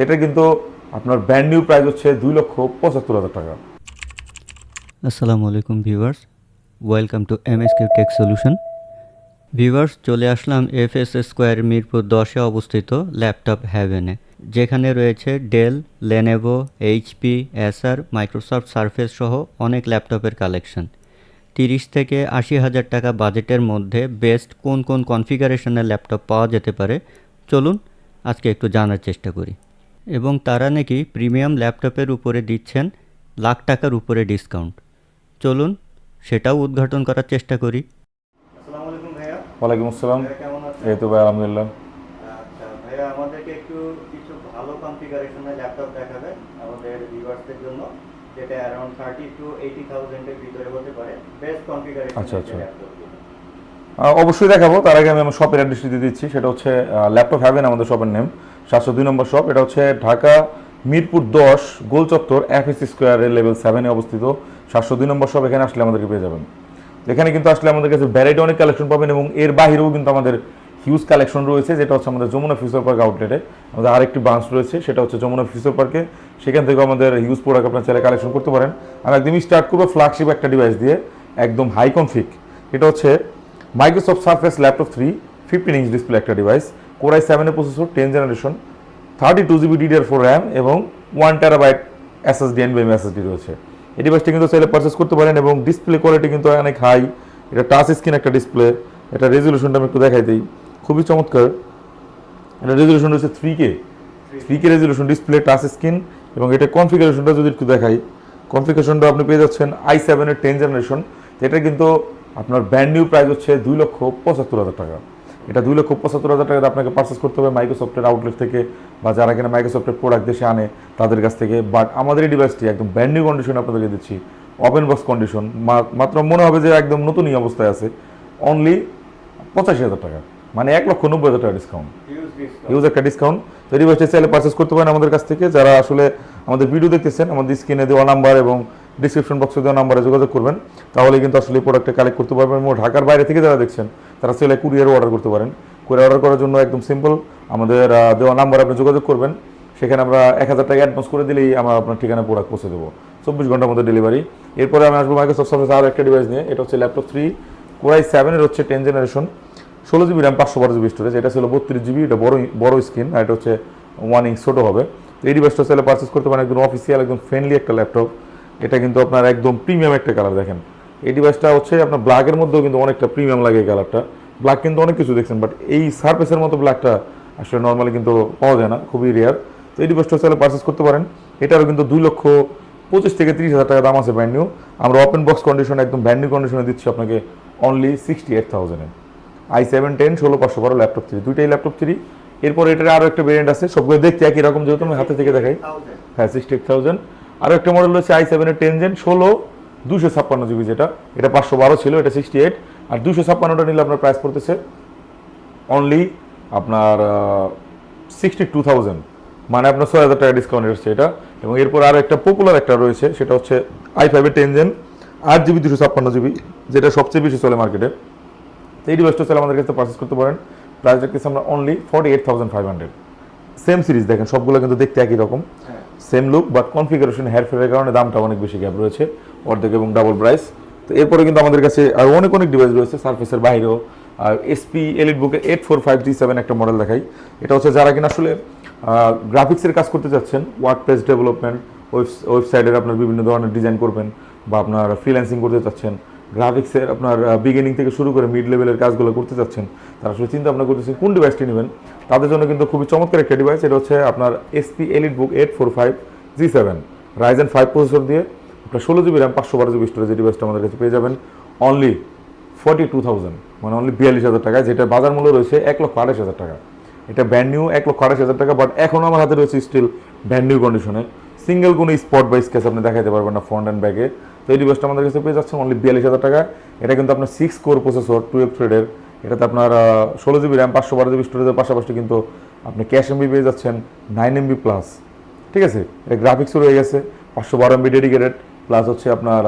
এটা কিন্তু আপনার ব্র্যান্ড নিউ প্রাইস হচ্ছে দুই লক্ষ পঁচাত্তর হাজার টাকা। আসসালামু আলাইকুম viewers welcome to MSQ tech solution viewers চলে আসলাম এফ এস স্কোয়ার মিরপুর দশে অবস্থিত ল্যাপটপ হ্যাভেনে যেখানে রয়েছে Dell Lenovo HP Acer Microsoft Surface সহ অনেক ল্যাপটপের কালেকশন তিরিশ থেকে আশি হাজার টাকা বাজেটের মধ্যে বেস্ট কোন কোন কনফিগারেশনের ল্যাপটপ পাওয়া যেতে পারে, চলুন আজকে একটু জানার চেষ্টা করি। এবং তারা নাকি প্রিমিয়াম ল্যাপটপের উপরে দিচ্ছেন লাখ টাকার উপরে ডিসকাউন্ট। চলুন সেটাও উদ্ঘাটন করার চেষ্টা করি। আসসালামু ওয়ালাইকুম আসসালাম। এই তো ভাই আলহামদুলিল্লাহ। আচ্ছা ভাইয়া আমাদেরকে একটু কিছু ভালো কনফিগারেশনের ল্যাপটপ দেখাবেন আমাদের ভিউয়ার্সদের জন্য যেটা অ্যারাউন্ড থার্টি টু এইটি থাউজেন্ডের ভিতরে হতে পারে বেস্ট কনফিগারেশন আচ্ছা, আচ্ছা। অবশ্যই দেখাবো। তার আগে আমি আমার শপের অ্যাড্রেসটি দিয়ে দিচ্ছি। সেটা হচ্ছে ল্যাপটপ হ্যাভেন আমাদের শপের নেম সাতশো দুই নম্বর শপ, এটা হচ্ছে ঢাকা মিরপুর দশ, গোল চত্বর এফ এস স্কোয়ারের লেভেল সেভেনে অবস্থিত। সাতশো দুই নম্বর শপ, এখানে আসলে আমাদেরকে পেয়ে যাবেন। এখানে কিন্তু আসলে আমাদের কাছে ভ্যারাইটি অনেক কালেকশন পাবেন এবং এর বাইরেও কিন্তু আমাদের হিউজ কালেকশন রয়েছে, যেটা হচ্ছে আমাদের যমুনা ফিউচার পার্ক আউটলেটে আমাদের আরেকটি ব্রাঞ্চ রয়েছে, সেটা হচ্ছে যমুনা ফিউচার পার্কে সেখান থেকে আমাদের হিউজ প্রোডাক্ট আপনার চাইলে কালেকশন করতে পারেন। আমি একদমই স্টার্ট করব ফ্ল্যাগশিপ একটা ডিভাইস দিয়ে, একদম হাই কনফিক এটা হচ্ছে Microsoft Surface laptop three fifteen inch display একটা ডিভাইস কোরাই সেভেনের processor ten generation thirty two GB DDR four RAM এবং ওয়ান টেরাবাইট এসএসডি এনবিএম এসএসডি রয়েছে। এই ডিভাইসটি কিন্তু চাইলে পারচেস করতে পারেন এবং ডিসপ্লে কোয়ালিটি কিন্তু অনেক হাই এটা টাচ স্ক্রিন একটা ডিসপ্লে এটা রেজলিউশনটা আমি একটু দেখাই দিই। খুবই চমৎকার। এটা রেজলিউশন রয়েছে three K three K resolution display touch screen এবং এটা কনফিগারেশনটা যদি একটু দেখাই কনফিগারেশনটা আপনি পেয়ে যাচ্ছেন আই সেভেনের টেন জেনারেশন এটা কিন্তু আপনার ব্র্যান্ড নিউ প্রাইস হচ্ছে দুই লক্ষ পঁচাত্তর হাজার টাকা। এটা দুই লক্ষ পঁচাত্তর হাজার টাকা আপনাকে পারচেস করতে হবে মাইক্রোসফটের আউটলেট থেকে বা যারা কিনা মাইক্রোসফটের প্রোডাক্ট দেশে আনে তাদের কাছ থেকে। বাট আমাদের এই ডিভাইসটি একদম ব্র্যান্ড নিউ কন্ডিশন আপনাদেরকে দিচ্ছি। ওপেন বক্স কন্ডিশন মাত্র মনে হবে যে একদম নতুনই অবস্থায় আছে। অনলি পঁচাশি হাজার টাকা। মানে এক লক্ষ নব্বই হাজার টাকা ডিসকাউন্ট ইউজ একটা ডিসকাউন্ট তো ডিভাইসটা চাইলে পারচেস করতে পারেন আমাদের কাছ থেকে। যারা আসলে আমাদের ভিডিও দেখতেছেন আমাদের স্ক্রিনে দেওয়া নাম্বার এবং ডিসক্রিপশন বক্সে দেওয়া নাম্বারে যোগাযোগ করবেন। তাহলে কিন্তু আসলে এই প্রোডাক্টটা কালেক্ট করতে পারবেন। এবং ঢাকার বাইরে থেকে যারা দেখছেন তারা চাইলে কুরিয়ার অর্ডার করতে পারেন। কুরিয়ার অর্ডার করার জন্য একদম সিম্পল আমাদের দেওয়া নাম্বার আপনি যোগাযোগ করবেন। সেখানে আমরা এক হাজার টাকা অ্যাডভান্স করে দিলেই আমরা আপনার ঠিকানা প্রোডাক্ট পৌঁছে দেবো। চব্বিশ ঘণ্টার মধ্যে ডেলিভারি এরপরে আমি আসব মাইক্রোসফট সার্ভিস আর একটা ডিভাইস নিয়ে। এটা হচ্ছে ল্যাপটপ থ্রি কোরাই সেভেনের হচ্ছে টেন জেনারেশন ষোলো জিবি র্যাম পাঁচশো বারো জিবি স্টোরেজ এটা ছিল বত্রিশ জিবি এটা বড় বড় স্ক্রিন আর এটা হচ্ছে ওয়ান ইঞ্চ ছোটো হবে। এই ডিভাইসটা চাইলে পারচেস করতে পারেন। একদম অফিসিয়াল একদম ফ্রেন্ডলি একটা ল্যাপটপ এটা কিন্তু আপনার একদম প্রিমিয়াম একটা কালার দেখেন। এই ডিভাইসটা হচ্ছে আপনার ব্ল্যাকের মধ্যেও কিন্তু অনেকটা প্রিমিয়াম লাগে কালারটা ব্ল্যাক কিন্তু অনেক কিছু দেখছেন বাট এই সার্ফেসের মতো ব্ল্যাকটা আসলে নর্মালি কিন্তু পাওয়া যায় না খুবই রেয়ার তো এই ডিভাইসটা চাইলে পারচেস করতে পারেন। এটারও কিন্তু দুই লক্ষ পঁচিশ থেকে তিরিশ হাজার টাকা দাম আছে ব্র্যান্ড নিউ আমরা ওপেন বক্স কন্ডিশন একদম ব্র্যান্ড নিউ কন্ডিশনে দিচ্ছি আপনাকে অনলি সিক্সটি এইট থাউজেন্ডে আই সেভেন টেন ষোলো পাঁচশো বারো ল্যাপটপ থ্রি দুইটাই ল্যাপটপ থ্রি এরপর এটার আরও একটা ভেরিয়েন্ট আছে সবগুলো দেখতে একই রকম যেহেতু আমি হাতে থেকে দেখাই। হ্যাঁ সিক্সটি এইট থাউজেন্ড আরও একটা মডেল রয়েছে আই সেভেনের টেন জেন ষোলো দুশো ছাপ্পান্ন জিবি যেটা, এটা পাঁচশো বারো ছিল, এটা সিক্সটি এইট আর দুশো ছাপ্পান্নটা নিলে আপনার প্রাইস পড়তেছে অনলি আপনার সিক্সটি টু থাউজেন্ড মানে আপনার ছয় হাজার টাকা ডিসকাউন্ট এসছে এটা। এবং এরপর আর একটা পপুলার একটা রয়েছে, সেটা হচ্ছে আই ফাইভের টেন জেন আট জিবি দুশো ছাপ্পান্ন জিবি, যেটা সবচেয়ে বেশি চলে মার্কেটে এই ডিভাইসটা চলে আমাদের কাছে পারচেস করতে পারেন। প্রাইস রাখতেছি আমরা only forty eight thousand five hundred same series দেখেন, সবগুলো কিন্তু দেখতে একই রকম। হ্যাঁ। সেম লুক বাট কনফিগারেশন হেয়ার হেয়ারফেয়ারের কারণে দামটা অনেক বেশি গ্যাপ রয়েছে, অর্ধেক এবং ডাবল প্রাইস তো এরপরে কিন্তু আমাদের কাছে আর অনেক অনেক ডিভাইস রয়েছে সার্ফেসের বাইরেও। আর এসপি এলিট বুকের eight four five G seven একটা মডেল দেখাই। এটা হচ্ছে যারা কিনা আসলে গ্রাফিক্সের কাজ করতে চাচ্ছেন ওয়ার্ড পেজ ডেভেলপমেন্ট ওয়েবসাইটের আপনার বিভিন্ন ধরনের ডিজাইন করবেন, বা আপনার ফ্রিল্যান্সিং করতে চাচ্ছেন গ্রাফিক্সের আপনার বিগিনিং থেকে শুরু করে মিড লেভেলের কাজগুলো করতে চাচ্ছেন, তারা আসলে চিন্তা ভাবনা করতেছেন কোন ডিভাইসটি নেবেন। তাদের জন্য কিন্তু খুবই চমৎকার একটা ডিভাইস এটা হচ্ছে আপনার HP elite book eight four five G seven Ryzen five processor দিয়ে আপনার ষোলো জিবি র্যাম পাঁচশো বারো জিবি স্টোরেজ এই ডিভাইসটা আমাদের কাছে পেয়ে যাবেন। অনলি ফর্টি টু থাউজেন্ড মানে অনলি বিয়াল্লিশ হাজার টাকায়, যেটা বাজার মূল্য রয়েছে এক লক্ষ আঠাশ হাজার টাকা। এটা ব্র্যান্ড নিউ এক লক্ষ আঠাশ হাজার টাকা বাট এখনও আমার হাতে রয়েছে স্টিল ব্র্যান্ড নিউ কন্ডিশনে সিঙ্গেল কোনো স্পট বা স্কেচ আপনি দেখাতে পারবেন না ফ্রন্ট অ্যান্ড ব্যাগে তো এই ডিভাইসটা আমাদের কাছে পেয়ে যাচ্ছে অনলি বিয়াল্লিশ হাজার টাকা। এটা কিন্তু আপনার সিক্স কোর প্রসেসর টুয়েলভ থ্রেডের এটাতে আপনার ষোলো জিবি র্যাম পাঁচশো বারো জিবি স্টোরেজের পাশাপাশি কিন্তু আপনি ক্যাশ এমবি পেয়ে যাচ্ছেন নাইন এমবি প্লাস ঠিক আছে? এটা গ্রাফিক্সও রয়ে গেছে, পাঁচশো বারো এমবি ডেডিকেটেড প্লাস হচ্ছে আপনার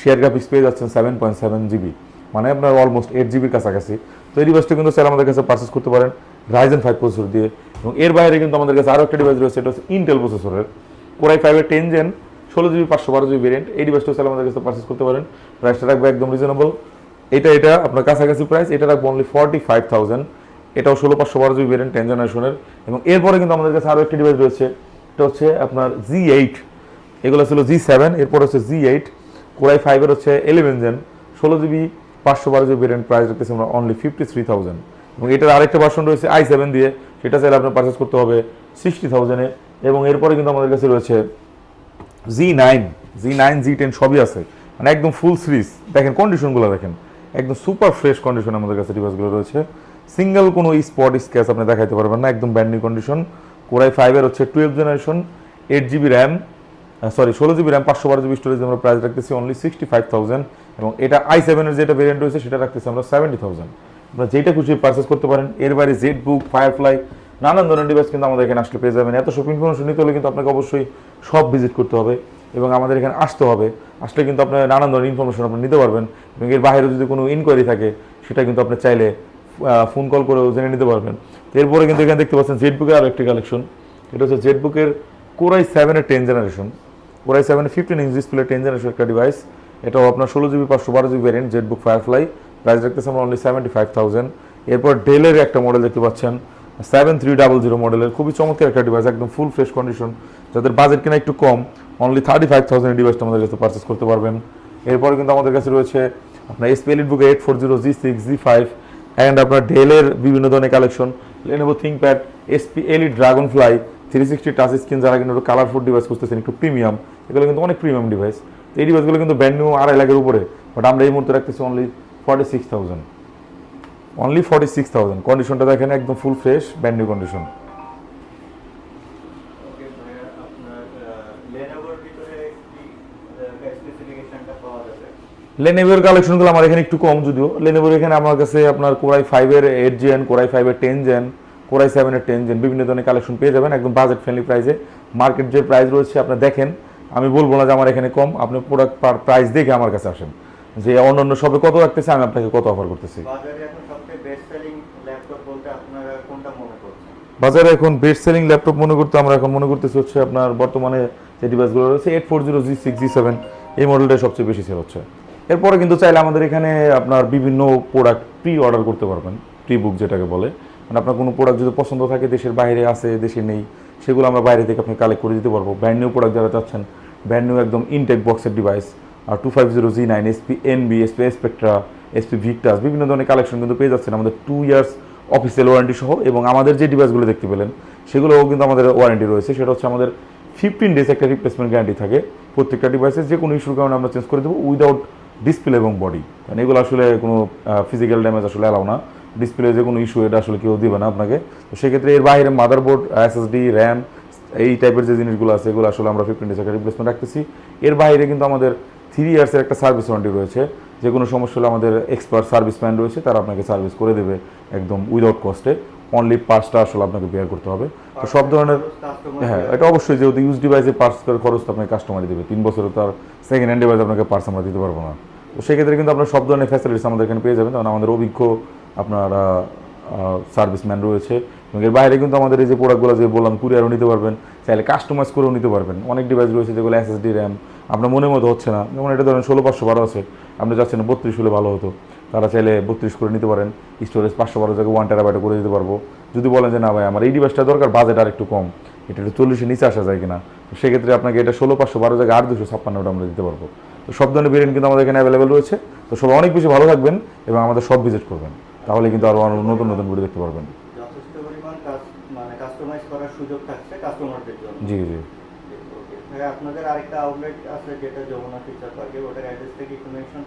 শেয়ার গ্রাফিক্স পেয়ে যাচ্ছেন সেভেন পয়েন্ট সেভেন জিবি মানে আপনার অলমোস্ট এইট জিবির কাছাকাছি। তো এই ডিভাইসটা কিন্তু স্যার আমাদের কাছে পারচেস করতে পারেন রাইজেন ফাইভ প্রসেসর দিয়ে। এবং এর বাইরে কিন্তু আমাদের কাছে আরও একটা ডিভাইস রয়েছে, এটা হচ্ছে ইন্টেল প্রসেসরের কোরাই ফাইভের টেন জেন ষোলো জিবি, পাঁচশো বারো জিবি ভেরিয়েন্ট এই ডিভাইসটা হচ্ছে আমাদের কাছে পারচেস করতে পারেন। প্রাইসটা রাখবে একদম রিজনেবল এটা এটা, আপনার কাছাকাছি প্রাইস এটা রাখব অনলি ফর্টি ফাইভ থাউজেন্ড এটাও ষোলো, পাঁচশো বারো জিবি ভেরিয়েন্ট টেন জেনারেশনের এবং এরপরে কিন্তু আমাদের কাছে আরও একটি ডিভাইস রয়েছে, এটা হচ্ছে আপনার জি এইট এগুলো ছিল জি সেভেন এরপর হচ্ছে জি এইট কোরাই ফাইভের হচ্ছে ইলেভেন জেন ষোলো জিবি, পাঁচশো বারো জিবি ভেরিয়েন্ট প্রাইস রাখতেছি আমরা অনলি ফিফটি থ্রি থাউজেন্ড এবং এটার আরেকটা ভার্সন রয়েছে আই সেভেন দিয়ে। সেটা চাইলে আপনার পারচেস করতে হবে সিক্সটি থাউজেন্ডে এবং এরপরে কিন্তু আমাদের কাছে রয়েছে G nine G nine G ten সবই আছে। মানে একদম ফুল সিরিজ দেখেন কন্ডিশনগুলো দেখেন। একদম সুপার ফ্রেশ কন্ডিশন আমাদের কাছে ডিভাইসগুলো রয়েছে। সিঙ্গেল কোনো স্পট স্ক্যাচ আপনি দেখাইতে পারবেন না। একদম ব্যান্ড নিউ কন্ডিশন কোরাই ফাইভের হচ্ছে twelve generation eight GB RAM sorry ষোলো জিবি র্যাম পাঁচশো বারো জিবি স্টোরেজ আমরা প্রাইস রাখতেছি অনলি সিক্সটি ফাইভ থাউজেন্ড এবং এটা আই সেভেনের যেটা ভেরিয়েন্ট রয়েছে, সেটা রাখতেছি আমরা সেভেন্টি থাউজেন্ড আপনারা যেটা খুশি পারচেস করতে পারেন। এর বাইরে জেড বুক ফায়ারফ্লাই নানান ধরনের ডিভাইস কিন্তু আমাদের এখানে আসলে পেয়ে যাবেন। এত শপিং ইনফরমেশন নিতে হলে কিন্তু আপনাকে অবশ্যই সব ভিজিট করতে হবে এবং আমাদের এখানে আসতে হবে। আসলে কিন্তু আপনার নানান ধরনের ইনফরমেশন আপনি নিতে পারবেন এবং এর বাইরে যদি কোনো ইনকোয়ারি থাকে, সেটা কিন্তু আপনি চাইলে ফোন কল করেও জেনে নিতে পারবেন। এরপরে কিন্তু এখানে দেখতে পাচ্ছেন জেড বুকের আরও একটি কালেকশন এটা হচ্ছে জেড বুকের কোরাই সেভেনের টেন জেনারেশন কোরাই সেভেনের fifteen inch display ten generation একটা ডিভাইস এটাও আপনার ষোলো জিবি পাঁচশো বারো GB variant Z book Firefly price রাখতেছে আমরা অনলি সেভেন্টি ফাইভ থাউজেন্ড এরপর ডেলের একটা মডেল দেখতে পাচ্ছেন। সেভেন থ্রি ডাবল জিরো মডেলের খুবই চমৎকার একটা ডিভাইস একদম ফুল ফ্রেশ কন্ডিশন যাদের বাজেট কিনা একটু কম অনলি থার্টি ফাইভ থাউজেন্ড ডিভাইসটা আমাদের কাছে পারচেস করতে পারবেন। এরপরে কিন্তু আমাদের কাছে রয়েছে আপনার HP elite book eight four zero G six G five and আপনার ডেলের বিভিন্ন ধরনের collection Lenovo ThinkPad HP elite Dragonfly three sixty touch screen যারা কিন্তু কালারফুল ডিভাইস খুঁজতেছেন, একটু প্রিমিয়াম এগুলো কিন্তু অনেক প্রিমিয়াম ডিভাইস এই ডিভাইসগুলো কিন্তু ব্যান্ড নিউ আড়াই লাখের উপরে বাট আমরা এই মুহূর্তে রাখতেছি only forty six thousand only forty six thousand কন্ডিশনটা দেখেন একদম full fresh brand new condition লেনেভোর কালেকশনগুলো আমার এখানে একটু কম যদিও। লেনেভোর এখানে আমার কাছে আপনার কোরাই ফাইভের এইট জেন কোরাই ফাইভের টেন জেন কোরাই সেভেনের টেন জেন বিভিন্ন ধরনের কালেকশন পেয়ে যাবেন একদম বাজেট ফ্রেন্ডলি প্রাইসে মার্কেট যে প্রাইস রয়েছে আপনি দেখেন। আমি বলব না যে আমার এখানে কম আপনি প্রোডাক্ট পার প্রাইস দেখে আমার কাছে আসেন। যে অন্য অন্য শপে কত রাখতেছে আমি আপনাকে কত অফার করতেছি। বাজারে এখন বেস্ট সেলিং ল্যাপটপ মনে করতে আমরা এখন মনে করতেছি হচ্ছে আপনার বর্তমানে যে ডিভাইসগুলো রয়েছে eight four zero G six G seven এই মডেলটা সবচেয়ে বেশি সেল হচ্ছে। এরপরে কিন্তু চাইলে আমাদের এখানে আপনার বিভিন্ন প্রোডাক্ট প্রি অর্ডার করতে পারবেন প্রি বুক যেটাকে বলে। মানে আপনার কোনো প্রোডাক্ট যদি পছন্দ থাকে দেশের বাইরে আছে দেশে নেই সেগুলো আমরা বাইরে থেকে আপনি কালেক্ট করে দিতে পারব। ব্র্যান্ড নিউ প্রোডাক্ট যারা চাচ্ছেন ব্র্যান্ড নিউ একদম ইনটেক বক্সের device two five zero G nine HP Envy HP Spectre HP Victus বিভিন্ন ধরনের কালেকশন কিন্তু পেয়ে যাচ্ছেন আমাদের টু ইয়ার্স অফিসিয়াল ওয়ারেন্টি সহ এবং আমাদের যে ডিভাইসগুলো দেখতে পেলেন, সেগুলোও কিন্তু আমাদের ওয়ারেন্টি রয়েছে। সেটা হচ্ছে আমাদের ফিফটিন ডেজ একটা রিপ্লেসমেন্ট গ্যারান্টি থাকে। প্রত্যেকটা ডিভাইসে যে কোনো ইস্যুর কারণে আমরা চেঞ্জ করে দেবো উইদাউট ডিসপ্লে এবং বডি মানে এগুলো আসলে কোনো ফিজিক্যাল ড্যামেজ আসলে অ্যালাউ না। ডিসপ্লে যে কোনো ইস্যু এটা আসলে কেউ দিবে না আপনাকে। তো সেক্ষেত্রে এর বাইরে মাদারবোর্ড এসএসডি র্যাম এই টাইপের যে জিনিসগুলো আছে, এগুলো আসলে আমরা ফিফটিন ডেজ একটা রিপ্লেসমেন্ট রাখতেছি। এর বাইরে কিন্তু আমাদের থ্রি ইয়ার্সের একটা সার্ভিস ওয়ারেন্টি রয়েছে। যে কোনো সমস্যা হলে আমাদের এক্সপার্ট সার্ভিস ম্যান রয়েছে তারা আপনাকে সার্ভিস করে দেবে একদম উইদাউট কস্টে অনলি পার্টসটা আসলে আপনাকে বেয়ার করতে হবে। তো সব ধরনের হ্যাঁ এটা অবশ্যই যেহেতু ইউজ ডিভাইসে পার্টস খরচ তো আপনাকে কাস্টমারই দেবে। তিন বছরে তার সেকেন্ড হ্যান্ড ডিভাইস আপনাকে পার্টস আমরা দিতে পারব না। তো সেক্ষেত্রে কিন্তু আপনার সব ধরনের ফ্যাসিলিটিস আমাদের এখানে পেয়ে যাবেন। কারণ আমাদের অভিজ্ঞ আপনার সার্ভিসম্যান রয়েছে। এবং এর বাইরে কিন্তু আমাদের এই যে প্রোডাক্টগুলো যে বললাম কুরিয়ারও নিতে পারবেন। চাইলে কাস্টমাইজ করেও নিতে পারবেন। অনেক ডিভাইস রয়েছে যেগুলো এসএসডি র্যাম আপনার মনের মতো হচ্ছে না। যেমন এটা ধরেন ষোলো পাঁচশো বারো আছে আপনি যাচ্ছেন বত্রিশ হলে ভালো হতো। তারা চাইলে বত্রিশ করে নিতে পারেন। স্টোরেজ পাঁচশো বারো জায়গায় ওয়ান টেরাবাইটে করে দিতে পারব। যদি বলেন যে না ভাই আমার এই ডিভাইসটা দরকার বাজেট আর একটু কম। এটা একটু চল্লিশের নিচে আসা যায় কিনা। তো সেক্ষেত্রে আপনাকে এটা ষোলো পাঁচশো বারো জায়গায় আট দুশো ছাপ্পান্নটা আমরা দিতে পারব। তো সব ধরনের ভেরিয়েন্ট কিন্তু আমাদের এখানে অ্যাভেলেবেল রয়েছে। তো সবাই অনেক বেশি ভালো থাকবেন এবং আমাদের সব ভিজিট করবেন। তাহলে কিন্তু আরও আরও নতুন নতুন ভিডিও দেখতে পারবেন। যথেষ্ট পরিমাণ কাজ- মানে কাস্টমাইজ করার সুযোগ থাকছে কাস্টমারদের জন্য। জি জি।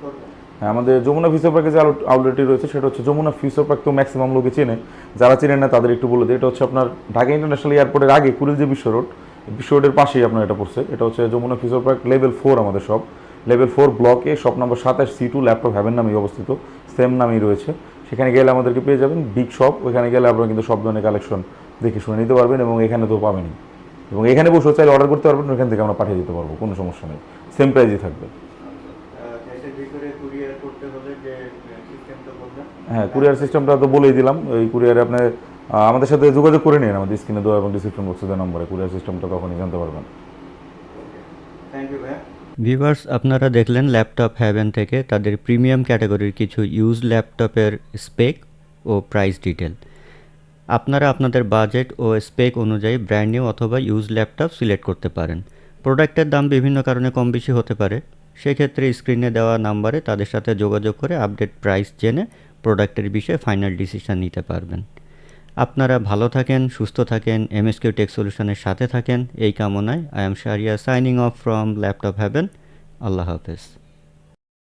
করবেন? হ্যাঁ আমাদের যমুনা ফিউচার পার্কে যে আউটলেটটি রয়েছে, সেটা হচ্ছে যমুনা ফিউচার পার্ক তো ম্যাক্সিমাম লোকে চেনে। যারা চেনেন না, তাদের একটু বলে দিই। এটা হচ্ছে আপনার ঢাকা ইন্টারন্যাশনাল এয়ারপোর্টের আগে, কুড়িল যে বিশ্ব রোড বিশ্ব রোডের পাশেই আপনার এটা পড়ছে। এটা হচ্ছে Jamuna future park level four আমাদের সব লেভেল ফোর ব্লকে শপ নম্বর সাতাশ সি টু ল্যাপটপ হ্যাভেন নামেই অবস্থিত। সেম নামেই রয়েছে। সেখানে গেলে আমাদেরকে পেয়ে যাবেন বিগ শপ ওখানে গেলে আপনারা কিন্তু সব ধরনের কালেকশন দেখে শুনে নিতে পারবেন এবং এখানে তো পাবেনই। এবং এখানে বসে চাইলে অর্ডার করতে পারবেন ওখান থেকে আমরা পাঠিয়ে দিতে পারব, কোনো সমস্যা নেই। সেম প্রাইজই থাকবে। হ্যাঁ কুরিয়ার সিস্টেমটা তো বলেই দিলাম। ওই কুরিয়ারে আপনার আমাদের সাথে যোগাযোগ করে নিন, আমাদের স্ক্রিনে দেওয়া এবং ডিসক্রিপশন বক্সে দেওয়া নম্বরে। কুরিয়ার সিস্টেমটা তখনই জানতে পারবেন। ভিউয়ার্স আপনারা দেখলেন ল্যাপটপ হ্যাভেন থেকে। তাদের প্রিমিয়াম ক্যাটাগরির কিছু ইউজ ল্যাপটপের স্পেক ও প্রাইস ডিটেল আপনারা আপনাদের বাজেট ও স্পেক অনুযায়ী ব্র্যান্ড নিউ অথবা ইউজ ল্যাপটপ সিলেক্ট করতে পারেন। প্রোডাক্টের দাম বিভিন্ন কারণে কম বেশি হতে পারে। সেক্ষেত্রে স্ক্রিনে দেওয়া নাম্বারে তাদের সাথে যোগাযোগ করে আপডেট প্রাইস জেনে প্রোডাক্টের বিষয়ে ফাইনাল ডিসিশন নিতে পারবেন। আপনারা ভালো থাকেন, সুস্থ থাকেন, এমএসকিউ টেক সলিউশনের সাথে থাকেন। এই কামনায় I am Sharia signing off from laptop Haven. আল্লাহ হাফেজ।